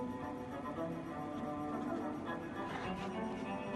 Thank you.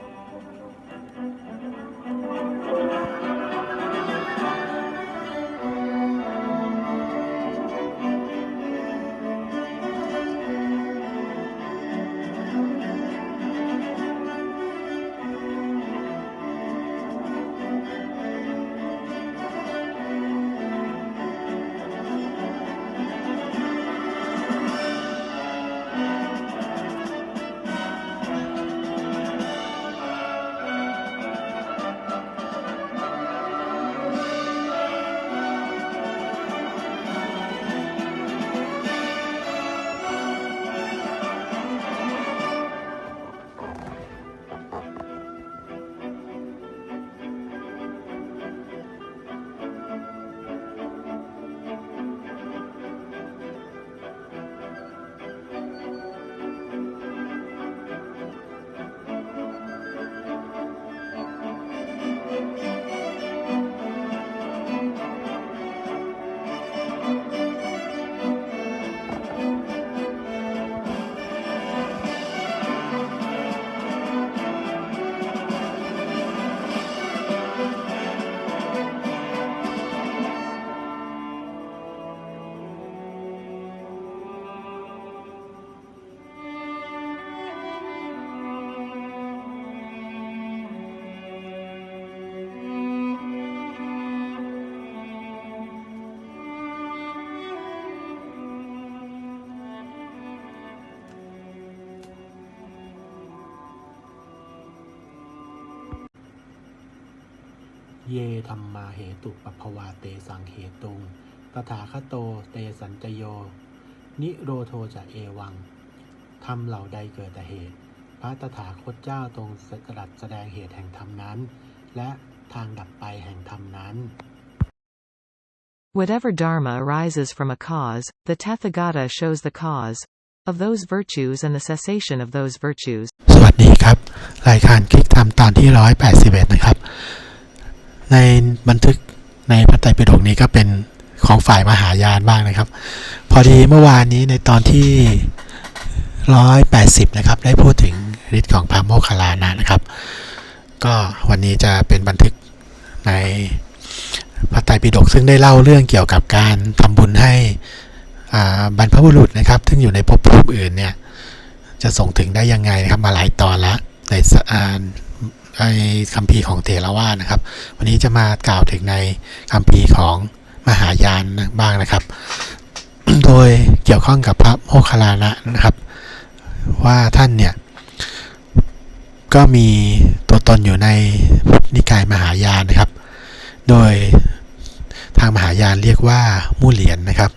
เยธรรมาเหตุปปภวาเตสังเหตุงตถาคโตเตสัญจโย นิโรโทจะเอวังทำเหล่าใดเกิดแต่เหตุ พระตถาคตเจ้าทรงสดัดแสดงเหตุแห่งธรรมนั้น และทางดับไปแห่งธรรมนั้น Whatever dharma arises from a cause, the Tathagata shows the cause of those virtues and the cessation of those virtues. สวัสดีครับ รายการคลิกทำตอนที่ 181 นะครับ ในบันทึกในพระไตรปิฎกนี้ก็เป็นของฝ่ายมหายานบ้างนะครับ พอดีเมื่อวานนี้ในตอนที่ 180 นะครับ ได้พูดถึงฤทธิ์ของพระโมคคัลลานะนะครับ ก็วันนี้จะเป็นบันทึกในพระไตรปิฎกซึ่งได้เล่าเรื่องเกี่ยวกับการทำบุญให้บรรพบุรุษนะครับ ซึ่งอยู่ในภพภูมิอื่นเนี่ยจะส่งถึงได้ยังไงนะครับมาหลายตอนแล้ว ในสอ่าในคัมภีร์ของเถรวาทนะครับ วันนี้จะมากล่าวถึงในคัมภีร์ของมหายานบ้างนะครับ โดยเกี่ยวข้องกับพระโมคคัลลานะนะครับ ว่าท่านเนี่ย ก็มีตัวตนอยู่ในนิกายมหายานนะครับ โดยทางมหายานเรียกว่ามู่เหรียญนะครับ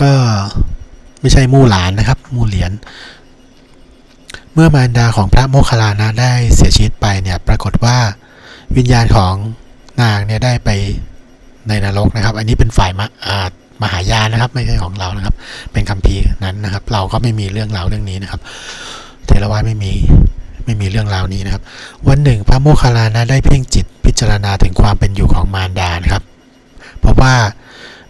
ก็ไม่ใช่มู่หลานนะครับ มู่เหรียญ เมื่อมารดาของพระโมคคัลลานะได้เสียชีวิตไปเนี่ยปรากฏว่าวิญญาณของนางเนี่ยได้ไปในนรกนะครับ อันนี้เป็นฝ่ายมามหายานนะครับ ไม่ใช่ของเรานะครับ เป็นคัมภีร์นั้นนะครับ เราก็ไม่มีเรื่องราวเรื่องนี้นะครับ เทรวาสไม่มีไม่มีเรื่องราวนี้นะครับ วันหนึ่งพระโมคคัลลานะได้เพ่งจิตพิจารณาถึงความเป็นอยู่ของมารดานะครับเพราะว่า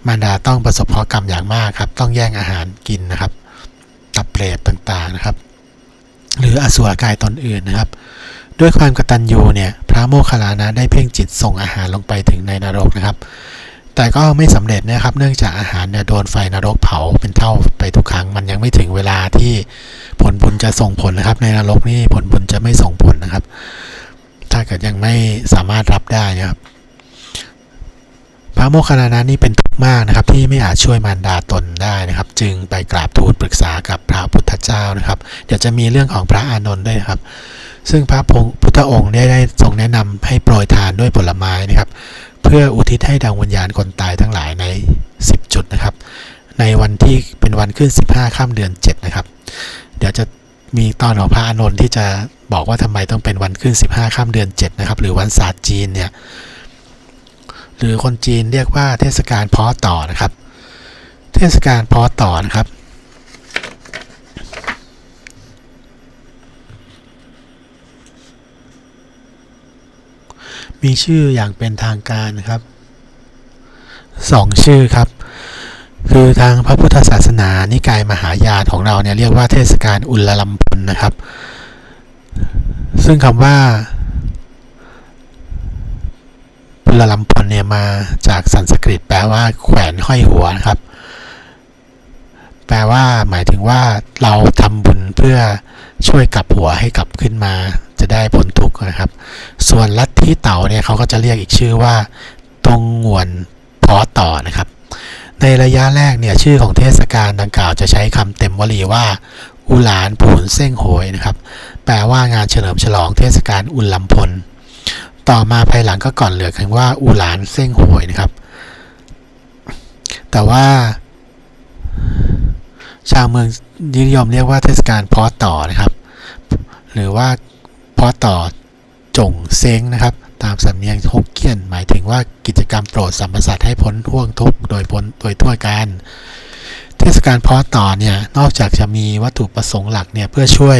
มารดาต้องประสบเคราะห์กรรมอย่างมากครับ ต้องแย่งอาหารกินนะครับ ตับเปรตต่างๆนะครับ หรืออสุรกายตนอื่นนะครับ ด้วยความกตัญญูเนี่ยพระโมคคัลลานะได้เพ่งจิตส่งอาหารลงไปถึงในนรกนะครับ แต่ก็ไม่สำเร็จนะครับเนื่องจากอาหารเนี่ยโดนไฟนรกเผาเป็นเท่าไปทุกครั้ง มันยังไม่ถึงเวลาที่ผลบุญจะส่งผลนะครับ ในนรกนี่ผลบุญจะไม่ส่งผลนะครับ ถ้าเกิดยังไม่สามารถรับได้นะครับพระโมคคัลลานะนี่เป็นทุกข์มากนะครับที่ไม่อาจช่วยมารดาตนได้นะครับ จึงไปกราบทูลปรึกษากับพระพุทธ เจ้านะครับ เดี๋ยวจะมีเรื่องของพระอานนท์ด้วยนะครับ ซึ่งพระพ,พุทธองค์ได้ได้ทรงแนะนำให้โปรยทานด้วยผลไม้นะครับ เพื่ออุทิศให้ดวงวิญญาณคนตายทั้งหลายใน 10 จุดนะครับ ในวันที่เป็นวันขึ้น 15ข้ามเดือน 7 นะครับ เดี๋ยวจะมีตอนของพระอานนท์ที่จะบอกว่าทำไมต้องเป็นวันขึ้น 15ข้ามเดือน 7 นะครับ หรือวันศาสตร์จีนเนี่ยหรือคนจีนเรียกว่าเทศกาลเพาะต่อนะครับ เทศกาลเพาะต่อนะครับ มีชื่ออย่างเป็นทางการครับสองชื่อครับ คือทางพระพุทธศาสนานิกายมหายานของเราเนี่ยเรียกว่าเทศกาลอุลลัมพลนะครับ ซึ่งคำว่าอุลลัมพลเนี่ยมาจากสันสกฤตแปลว่าแขวนห้อยหัวนะครับ แปลว่าหมายถึงว่าเราทำบุญเพื่อช่วยกลับหัวให้กลับขึ้นมา จะได้พ้นทุกข์นะครับ ส่วนลัทธิเต่าเนี่ยเขาก็จะเรียกอีกชื่อว่าตรงงวนพอต่อนะครับ ในระยะแรกเนี่ยชื่อของเทศกาลดังกล่าวจะใช้คำเต็มวลีว่าอุหลานผูนเส้งโหยนะครับ แปลว่างานเฉลิมฉลองเทศกาลอุลลัมพล ต่อมาภายหลังก็ก่อนเหลือคำว่าอุหลานเส้งโหยนะครับ แต่ว่า ชาวเมืองนิยมเรียกว่าเทศกาลเพอต่อนะครับ หรือว่า อต่อจงเซ้งนะครับ ตามสำเนียงฮกเกี้ยน หมายถึงว่ากิจกรรมโปรดสัมปสัตว์ให้พ้นท่วงทุกข์โดยพ้นโดยทั่วกัน เทศกาลเพาะต่อเนี่ยนอกจากจะมีวัตถุประสงค์หลักเนี่ยเพื่อช่วย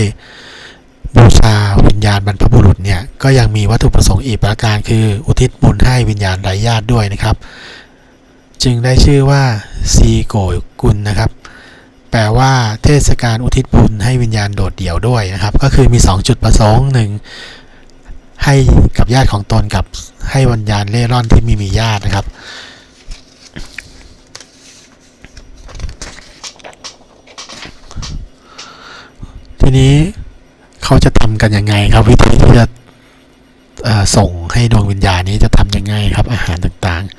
บูชาวิญญาณบรรพบุรุษเนี่ยก็ยังมีวัตถุประสงค์อีกประการคือ อุทิศบุญให้วิญญาณไร้ญาติด้วยนะครับ จึงได้ชื่อว่าซีโกยกุลนะครับ แปลว่าเทศกาลอุทิศบุญให้วิญญาณโดดเดี่ยวด้วยนะครับ ก็คือมี 2 จุดประสงค์หนึ่งให้กับญาติของตนกับให้วิญญาณเล่ร่อนที่ไมีมีญาตินะครับทีนี้เขาจะทำกันยังไงครับ วิธีที่จะส่งให้ดวงวิญญาณนี้จะทำยังไงครับ อาหารต่างๆ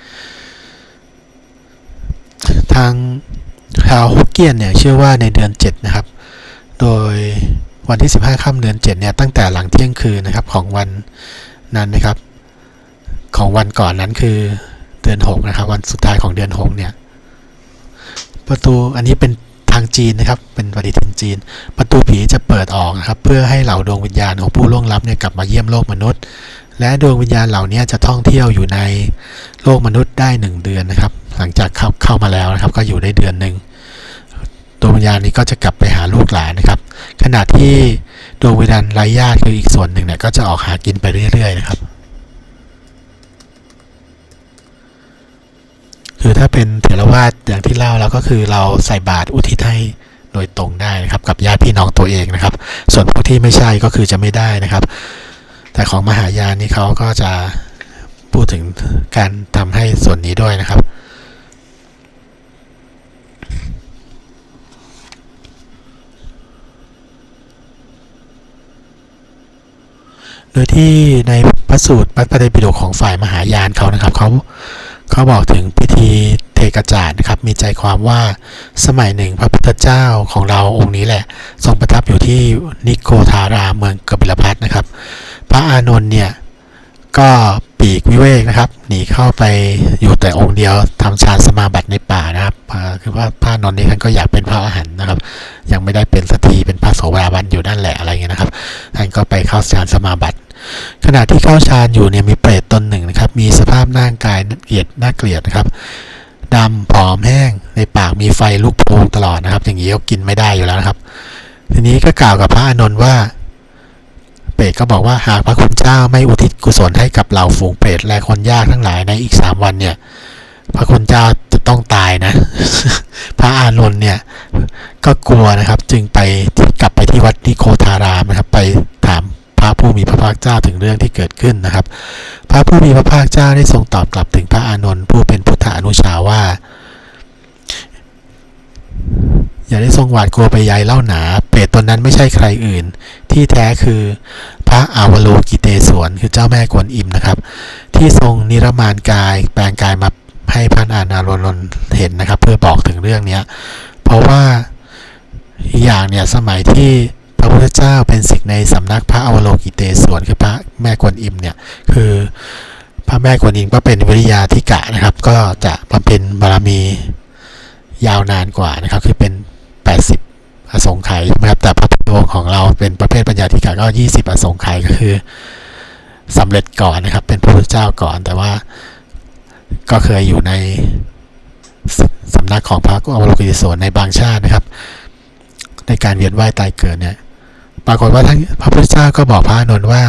ทาง ชาวฮกเกี้ยนเนี่ยเชื่อว่าในเดือน 7 นะครับ โดยวันที่ 15ค่ำเดือน 7 เนี่ยตั้งแต่หลังเที่ยงคืนนะครับของวันนั้นนะครับ ของวันก่อนนั้นคือเดือน 6 นะครับ วันสุดท้ายของเดือน 6 เนี่ย ประตูอันนี้เป็นทางจีนนะครับ เป็นปฏิทินจีน ประตูผีจะเปิดออกนะครับ เพื่อให้เหล่าดวงวิญญาณของผู้ล่วงลับเนี่ยกลับมาเยี่ยมโลกมนุษย์ และดวงวิญญาณเหล่านี้จะท่องเที่ยวอยู่ในโลกมนุษย์ได้หนึ่งเดือนนะครับ หลังจากเข้าเข้ามาแล้วนะครับ ก็อยู่ได้เดือนหนึ่งดวงวิญญาณนี้ก็จะกลับไปหาลูกหลานนะครับ ขณะที่ดวงวิญญาณไร้ญาติคืออีกส่วนหนึ่งเนี่ยก็จะออกหากินไปเรื่อย ๆ นะครับ คือถ้าเป็นเถรวาทอย่างที่เล่าแล้วก็คือเราใส่บาตรอุทิศให้โดยตรงได้นะครับ กับญาติพี่น้องตัวเองนะครับ ส่วนพวกที่ไม่ใช่ก็คือจะไม่ได้นะครับ แต่ของมหายานนี่เขาก็จะพูดถึงการทำให้ส่วนนี้ด้วยนะครับ โดยที่ในพระสูตรพระปฏิปิฎกของฝ่ายมหายานเขานะครับเขาเขาบอกถึงพิธีเทกจาดนะครับ มีใจความว่าสมัยหนึ่งพระพุทธเจ้าของเราองค์นี้แหละ ทรงประทับอยู่ที่นิโคทารามเมืองกบิลพัทนะครับ พระอานนท์เนี่ยก็ปีกวิเวกนะครับหนีเข้าไปอยู่แต่องค์เดียวทำฌานสมาบัติในป่านะครับคือว่าพระอานนท์นี่ท่านก็อยากเป็นพระอรหันต์นะครับ ยังไม่ได้เป็นสักทีเป็นพระโสดาบันอยู่นั่นแหละอะไรเงี้ยนะครับท่านก็ไปเข้าฌานสมาบัติ ขณะที่เข้าฌานอยู่เนี่ยมีเปรตตนหนึ่งนะครับ มีสภาพร่างกายเกลียดน่าเกลียดนะครับดำผอมแห้งในปากมีไฟลุกโพลงตลอดนะครับ อย่างนี้ก็กินไม่ได้อยู่แล้วนะครับ ทีนี้ก็กล่าวกับพระอานนท์ว่า เปรตก็บอกว่าหากพระคุณเจ้าไม่อุทิศกุศลให้กับเหล่าฝูงเปรตและคนยากทั้งหลายในอีกสามวันเนี่ย พระคุณเจ้าจะต้องตายนะ พระอานนท์เนี่ยก็กลัวนะครับ จึงไปกลับไปที่วัดนิโคทารามนะครับ ไปถามพระผู้มีพระภาคเจ้าถึงเรื่องที่เกิดขึ้นนะครับ พระผู้มีพระภาคเจ้าได้ทรงตอบกลับถึงพระอานนท์ผู้เป็นพุทธอนุชาว่า อย่าได้ทรงหวาดกลัวไปใหญ่เล่าหนา เปรตตนนั้นไม่ใช่ใครอื่น ที่แท้คือพระอาวโลกิเตศวนคือเจ้าแม่กวนอิมนะครับ ที่ทรงนิรมานกาย แปลงกายมาให้พระอานนท์เห็นนะครับ เพื่อบอกถึงเรื่องนี้เพราะว่าอีกอย่างเนี่ยสมัยที่พระพุทธเจ้าเป็นศิษย์ในสำนักพระอวโลกิเตศวนคือพระแม่กวนอิมเนี่ยคือพระแม่กวนอิมก็เป็นวิริยาธิกะนะครับ ก็จะบำเพ็ญบารมียาวนานกว่านะครับ คือเป็น 80 อสงไขยนะครับ แต่พระพุทธองค์ของเราเป็นประเภทปัญญาธิกะก็ 20 อสงไขยก็คือสำเร็จก่อนนะครับ เป็นพระพุทธเจ้าก่อน แต่ว่าก็เคยอยู่ในสำนักของพระอวโลกิติโสในบางชาตินะครับ ในการเวียนว่ายตายเกิดเนี่ย ปรากฏว่าท่านพระพุทธเจ้าก็บอกพระอานนท์ว่า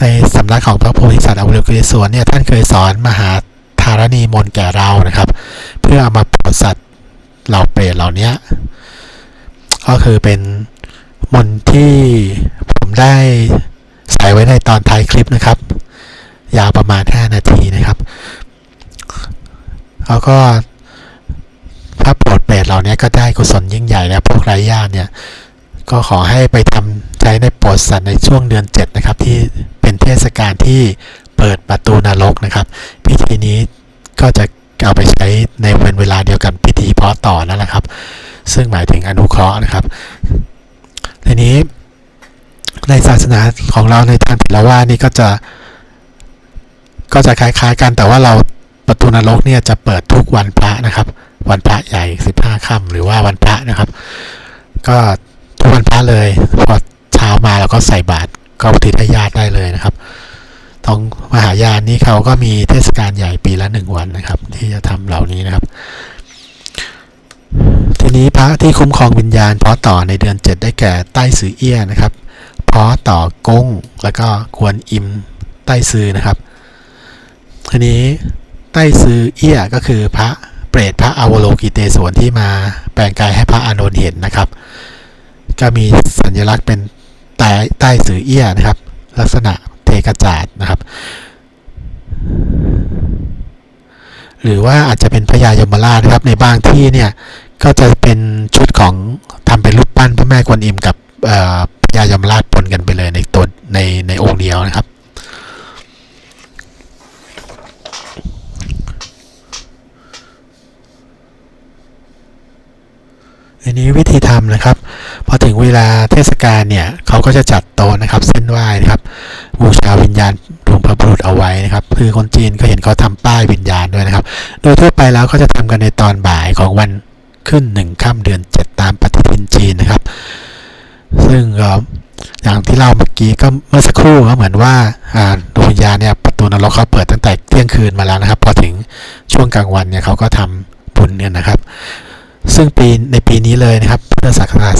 ในสำนักของพระโพธิสัตว์อวโลกิติโสเนี่ยท่านเคยสอนมหาธารณีมนแก่เรานะครับ เพื่อเอามาโปรดสัตว เหล่าเปรตเหล่านี้ก็คือเป็นมนต์ที่ผมได้ใส่ไว้ในตอนท้ายคลิปนะครับ ยาวประมาณ 5 นาทีนะครับแล้วก็ถ้าโปรดเปรตเหล่านี้ก็ได้กุศลยิ่งใหญ่แล้วพวกไร้ญาติเนี่ยก็ขอให้ไปทำใจในโปรดสัตว์ในช่วงเดือน 7 นะครับ ที่เป็นเทศกาลที่เปิดประตูนรกนะครับ พิธีนี้ก็จะ เอาไปใช้ในวันเวลาเดียวกันพิธีเพาะต่อนั่นแหละครับ ซึ่งหมายถึงอนุเคราะห์นะครับทีนี้ในศาสนาของเราในทางเถรวาทนี่ก็จะ ก็จะคล้ายๆกันแต่ว่าเราประตูนรกเนี่ยจะเปิดทุกวันพระนะครับ วันพระใหญ่15ค่ำหรือว่าวันพระนะครับ ก็ทุกวันพระเลยพอเช้ามาเราก็ใส่บาตรก็อุทิศให้ญาติได้เลยนะครับ ตรงมหายานนี่เขาก็มีเทศกาลใหญ่ปีละหนึ่งวันนะครับ ที่จะทำเหล่านี้นะครับ ทีนี้พระที่คุ้มครองวิญญาณพาะต่อในเดือน7ได้แก่ใต้สือเอี้ยนะครับพาะต่อกงแล้วก็กวนอิมใต้ซือนะครับทีนี้ใต้ซือเอี้ยก็คือพระเปรตพระอวโลกิเตศวนที่มาแปลงกายให้พระอานนท์เห็นนะครับ ก็มีสัญลักษณ์เป็นใต้ใต้สือเอี้ยนะครับ ลักษณะ เทกระจาดนะครับ หรือว่าอาจจะเป็นพญายมราชนะครับในบางที่เนี่ยก็จะเป็นชุดของทำเป็นรูปปั้นพระแม่กวนอิมกับพญายมราชปนกันไปเลยในตัวในในองค์เดียวนะครับ ทีนี้วิธีทำนะครับ พอถึงเวลาเทศกาลเนี่ยเขาก็จะจัดโต๊ะนะครับ เส้นไหว้นะครับบูชาวิญญาณหลวงพระบุรุษเอาไว้นะครับ คือคนจีนก็เห็นเขาทำป้ายวิญญาณด้วยนะครับ โดยทั่วไปแล้วก็จะทำกันในตอนบ่ายของวันขึ้นหนึ่งค่ำเดือนเจ็ดตามปฏิทินจีนนะครับ ซึ่งอย่างที่เราเมื่อกี้ก็เมื่อสักครู่ก็เหมือนว่าดวงวิญญาณเนี่ยประตูนรกเขาเปิดตั้งแต่เที่ยงคืนมาแล้วนะครับ พอถึงช่วงกลางวันเนี่ยเขาก็ทำบุญเนี่ยนะครับ ซึ่งปีในปีนี้เลยนะครับพุทธศักราช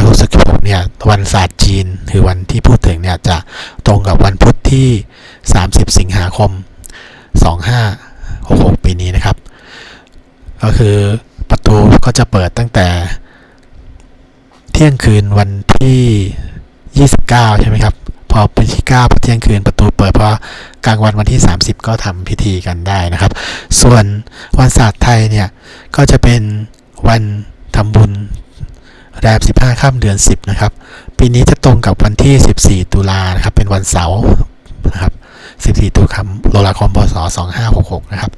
2566 เนี่ย วันศาสตร์จีนคือวันที่พูดถึงเนี่ยจะตรงกับวันพุธที่ 30 สิงหาคม 2566 ปีนี้นะครับ ก็คือประตูก็จะเปิดตั้งแต่เที่ยงคืนวันที่ 29 ใช่ไหมครับ พอเป็นที่9พอเที่ยงคืนประตูเปิดพอกลางวันวันที่ 30 ก็ทำพิธีกันได้นะครับ ส่วนวันศาสตร์ไทยเนี่ยก็จะเป็น วันทำบุญแรม15ค่ำเดือน 10 นะครับ ปีนี้จะตรงกับวันที่ 14 ตุลานะครับ เป็นวันเสาร์นะครับ 14 ตุลาคมโลลาคมพศ2566 นะครับ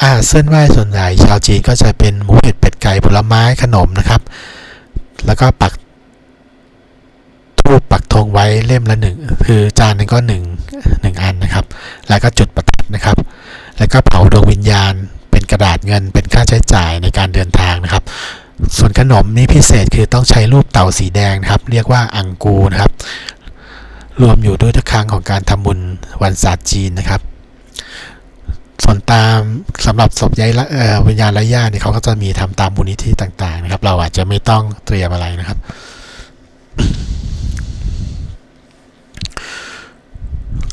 อ่าเส้นไหว้ส่วนใหญ่ชาวจีนก็จะเป็นหมูเห็ดเป็ดไก่ผลไม้ขนมนะครับ แล้วก็ปักทูปปักธงไว้เล่มละหนึ่งคือจานนึงก็หนึ่งหนึ่งอันนะครับ แล้วก็จุดประทัดนะครับ แล้วก็เผาดวงวิญญาณ กระดาษเงินเป็นค่าใช้จ่ายในการเดินทางนะครับ ส่วนขนมนี่พิเศษคือต้องใช้รูปเต่าสีแดงนะครับ เรียกว่าอังกูนะครับ รวมอยู่ด้วยทุกครั้งของการทำบุญวันศาสตร์จีนนะครับ ส่วนตามสำหรับศพย้ายละวิญญาณไร้ญาติเนี่ยเขาก็จะมีทำตามมูลนิธิต่างๆนะครับ เราอาจจะไม่ต้องเตรียมอะไรนะครับ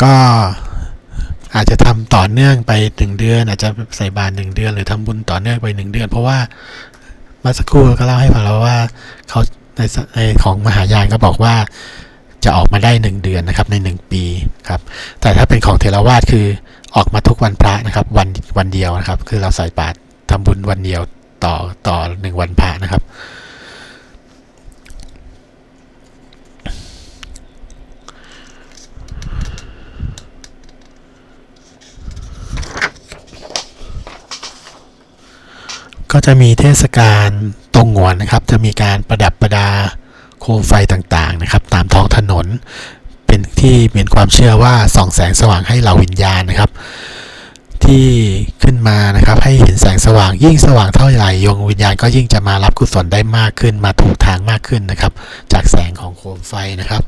ก็ อาจจะทำต่อเนื่องไปหนึ่งเดือน อาจจะใส่บาตรหนึ่งเดือน หรือทำบุญต่อเนื่องไปหนึ่งเดือน เพราะว่าเมื่อสักครู่ก็เล่าให้ฟังแล้วว่าเขาในในของมหายานก็บอกว่าจะออกมาได้หนึ่งเดือนนะครับในหนึ่งปีครับแต่ถ้าเป็นของเทรวาสคือออกมาทุกวันพระนะครับวันวันเดียวนะครับ คือเราใส่บาตรทำบุญวันเดียวต่อต่อหนึ่งวันพระนะครับ ก็จะมีเทศกาลตรงหงวนนะครับ จะมีการประดับประดาโคมไฟต่างๆนะครับ ตามท้องถนน เป็นที่มีความเชื่อว่าส่องแสงสว่างให้เหล่าวิญญาณนะครับ ที่ขึ้นมานะครับ ให้เห็นแสงสว่างยิ่งสว่างเท่าไหร่ดวงวิญญาณก็ยิ่งจะมารับกุศลได้มากขึ้น มาถูกทางมากขึ้นนะครับ จากแสงของโคมไฟนะครับ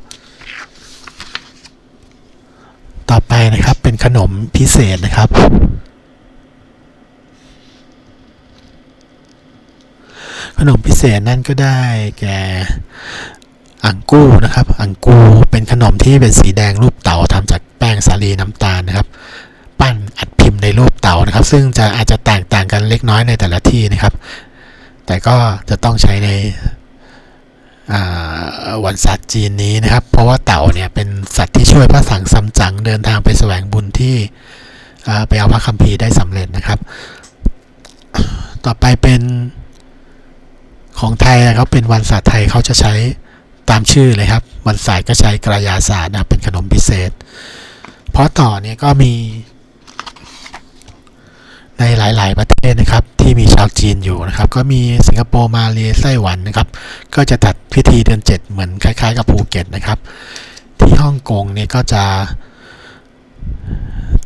ต่อไปนะครับเป็นขนมพิเศษนะครับ ขนมพิเศษนั่นก็ได้แก่อังกูนะครับอังกูเป็นขนมที่เป็นสีแดงรูปเต่าทำจากแป้งสาลีน้ำตาลนะครับปั้นอัดพิมพ์ในรูปเต่านะครับ ซึ่งจะอาจจะแตกต่างกันเล็กน้อยในแต่ละที่นะครับ แต่ก็จะต้องใช้ในวันศาสตร์จีนนี้นะครับ เพราะว่าเต่าเนี่ยเป็นสัตว์ที่ช่วยพระสังซัมจั๋งเดินทางไปแสวงบุญที่ไปเอาพระคัมภีร์ได้สำเร็จนะครับ ต่อไปเป็น ของไทยนะครับเป็นวันศาสตร์ไทยเขาจะใช้ตามชื่อเลยครับ วันศาสตร์ก็ใช้กระยาศาสตร์นะเป็นขนมพิเศษ เพราะต่อเนี่ยก็มีในหลาย ๆ ประเทศนะครับ ที่มีชาวจีนอยู่นะครับ ก็มีสิงคโปร์มาเลไต้หวันนะครับ ก็จะจัดพิธีเดือนเจ็ดเหมือนคล้าย ๆ กับภูเก็ตนะครับ ที่ฮ่องกงเนี่ยก็จะ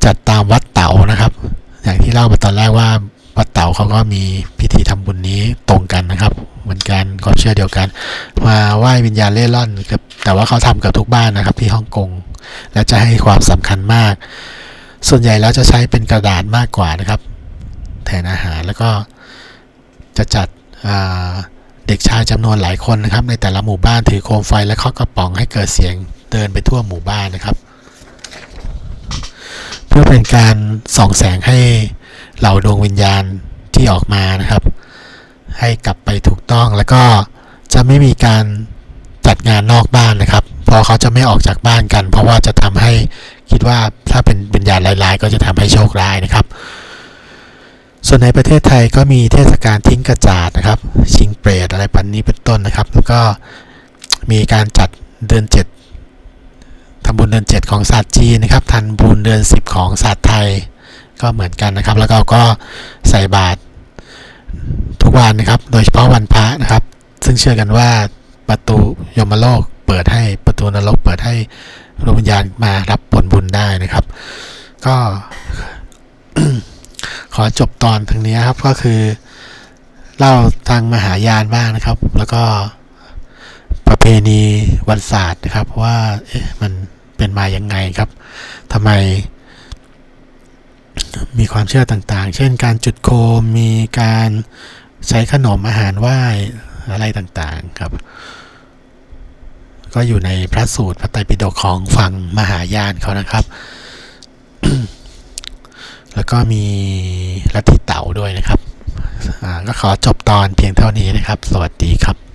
จัดตามวัดเต๋านะครับ อย่างที่เล่าไปตอนแรกว่า วัดเต๋าเขาก็มีพิธีทำบุญนี้ตรงกันนะครับ เหมือนกันความเชื่อเดียวกัน มาไหว้วิญญาณเล่ร่อนครับแต่ว่าเขาทำกับทุกบ้านนะครับ ที่ฮ่องกงและจะให้ความสำคัญมาก ส่วนใหญ่แล้วจะใช้เป็นกระดาษมากกว่านะครับ แทนอาหารแล้วก็จะจัดเด็กชายจำนวนหลายคนนะครับ ในแต่ละหมู่บ้านถือโคมไฟและเคาะกระป๋องให้เกิดเสียงเดินไปทั่วหมู่บ้านนะครับ เพื่อเป็นการส่องแสงให้ เหล่าดวงวิญญาณที่ออกมานะครับ ให้กลับไปถูกต้องแล้วก็จะไม่มีการจัดงานนอกบ้านนะครับ เพราะเขาจะไม่ออกจากบ้านกัน เพราะว่าจะทำให้คิดว่าถ้าเป็นวิญญาณร้ายๆ ก็จะทำให้โชคร้ายนะครับ ส่วนในประเทศไทยก็มีเทศกาลทิ้งกระจาดนะครับ ชิงเปรตอะไรปันนี้เป็นต้นนะครับ แล้วก็มีการจัดเดือนเจ็ดทำบุญเดือนเจ็ดของศาสตร์จีนนะครับทันบุญเดือนสิบของศาสตร์ไทย ก็เหมือนกันนะครับ แล้วก็ก็ใส่บาตรทุกวันนะครับ โดยเฉพาะวันพระนะครับ ซึ่งเชื่อกันว่าประตูยมโลกเปิดให้ประตูนรกเปิดให้ดวงวิญญาณมารับผลบุญได้นะครับ ก็ขอจบตอนทางนี้ครับก็คือเล่าทางมหายานบ้างนะครับ แล้วก็ประเพณีวันศาสตร์นะครับว่าเอ๊ะมันเป็นมาอยังไงครับทำไม มีความเชื่อต่างๆ เช่น การจุดโคม มีการใช้ขนมอาหารไหว้อะไรต่างๆครับ ก็อยู่ในพระสูตรพระไตรปิฎกของฝั่งมหายานเขานะครับ แล้วก็มีลัทธิเต่าด้วยนะครับอ่าก็ขอจบตอนเพียงเท่านี้นะครับ สวัสดีครับ